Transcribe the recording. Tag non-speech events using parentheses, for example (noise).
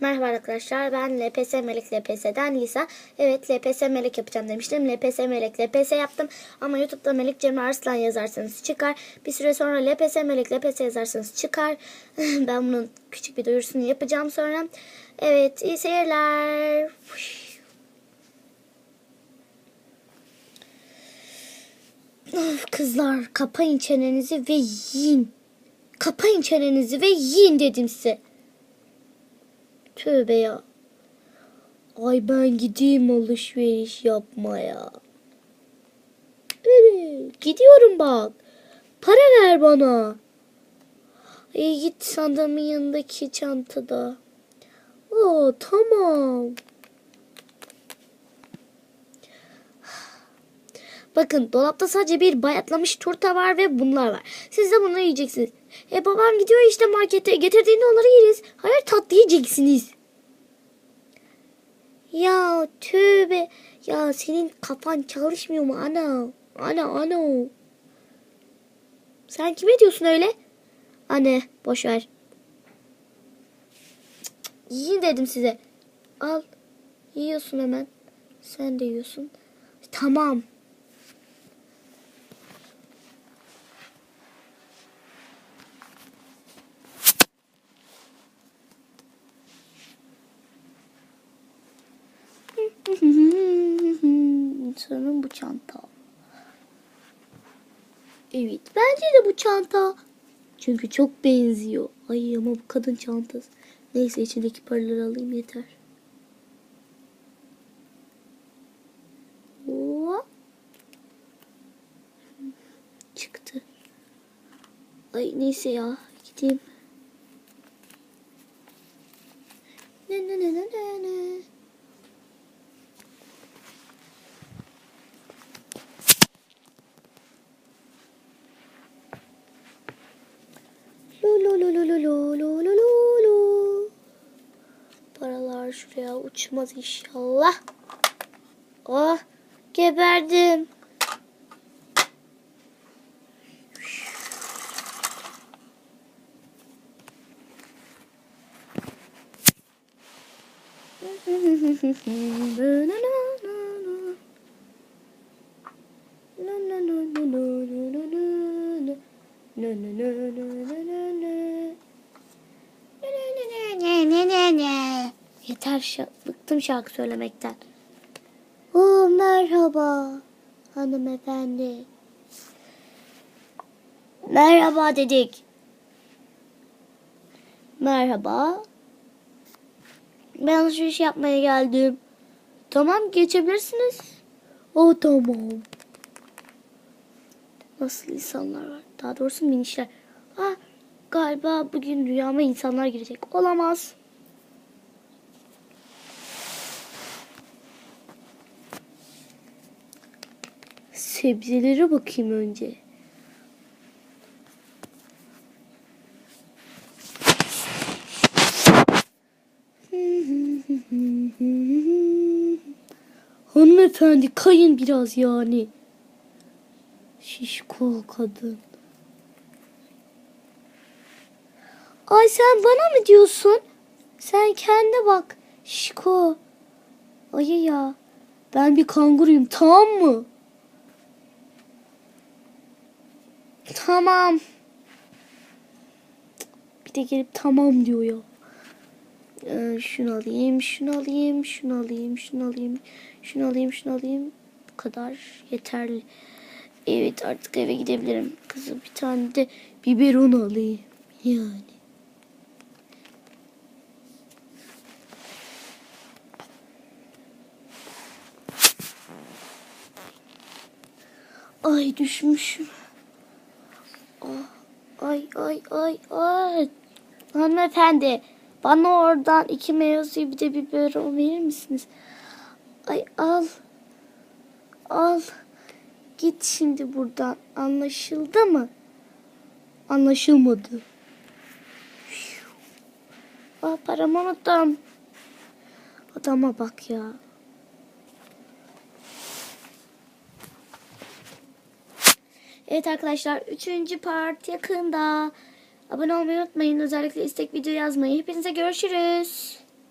Merhaba arkadaşlar ben LPS Melek LPS'den Lisa. Evet LPS Melek yapacağım demiştim. LPS Melek LPS yaptım. Ama YouTube'da Melek Cemre Arslan yazarsanız çıkar. Bir süre sonra LPS Melek LPS yazarsanız çıkar. (laughs) ben bunun küçük bir duyurusunu yapacağım sonra. Evet iyi seyirler. Of, kızlar kapayın çenenizi ve yiyin. Kapayın çenenizi ve yiyin dedim size. Tövbe ya. Ay ben gideyim alışveriş yapmaya. Gidiyorum bak. Para ver bana. İyi git sandığımın yanındaki çantada. Oo tamam. Bakın dolapta sadece bir bayatlamış turta var ve bunlar var. Siz de bunları yiyeceksiniz. E babam gidiyor işte markete getirdiğinde onları yeriz. Hayır tatlı yiyeceksiniz. Ya tövbe. Ya senin kafan çalışmıyor mu ana? Ana ana. Sen kime diyorsun öyle? Anne boş ver. Yiyin dedim size. Al. Yiyorsun hemen. Sen de yiyorsun. Tamam. Sanırım bu çanta. Evet bence de bu çanta. Çünkü çok benziyor. Ay ama bu kadın çantası. Neyse içindeki paraları alayım yeter. Hop. Çıktı. Ay neyse ya gideyim. Lu lu lu lu. Paralar şuraya uçmaz inşallah. Oh geberdim. (laughs) Yeter şa- bıktım şarkı söylemekten. Oo, merhaba hanımefendi. Merhaba dedik. Merhaba. Ben alışveriş yapmaya geldim. Tamam geçebilirsiniz. O tamam. Nasıl insanlar var? Daha doğrusu minişler. Ah, galiba bugün rüyama insanlar girecek. Olamaz. Sebzelere bakayım önce. (laughs) Hanımefendi kayın biraz yani. Şişko kadın. Ay sen bana mı diyorsun? Sen kendi bak. Şişko. Ay ya. Ben bir kanguruyum tamam mı? Tamam. Bir de gelip tamam diyor ya. Ee, şunu alayım, şunu alayım, şunu alayım, şunu alayım, şunu alayım, şunu alayım. Bu kadar yeterli. Evet artık eve gidebilirim. Kızım bir tane de biberon alayım. Yani. Ay düşmüşüm. Ay ay ay ay. Hanımefendi bana oradan iki meyve bir de biberon verir misiniz? Ay al. Al. Git şimdi buradan. Anlaşıldı mı? Anlaşılmadı. Ah paramı unuttum. Adama bak ya. Evet arkadaşlar 3. part yakında. Abone olmayı unutmayın. Özellikle istek video yazmayı. Hepinize görüşürüz.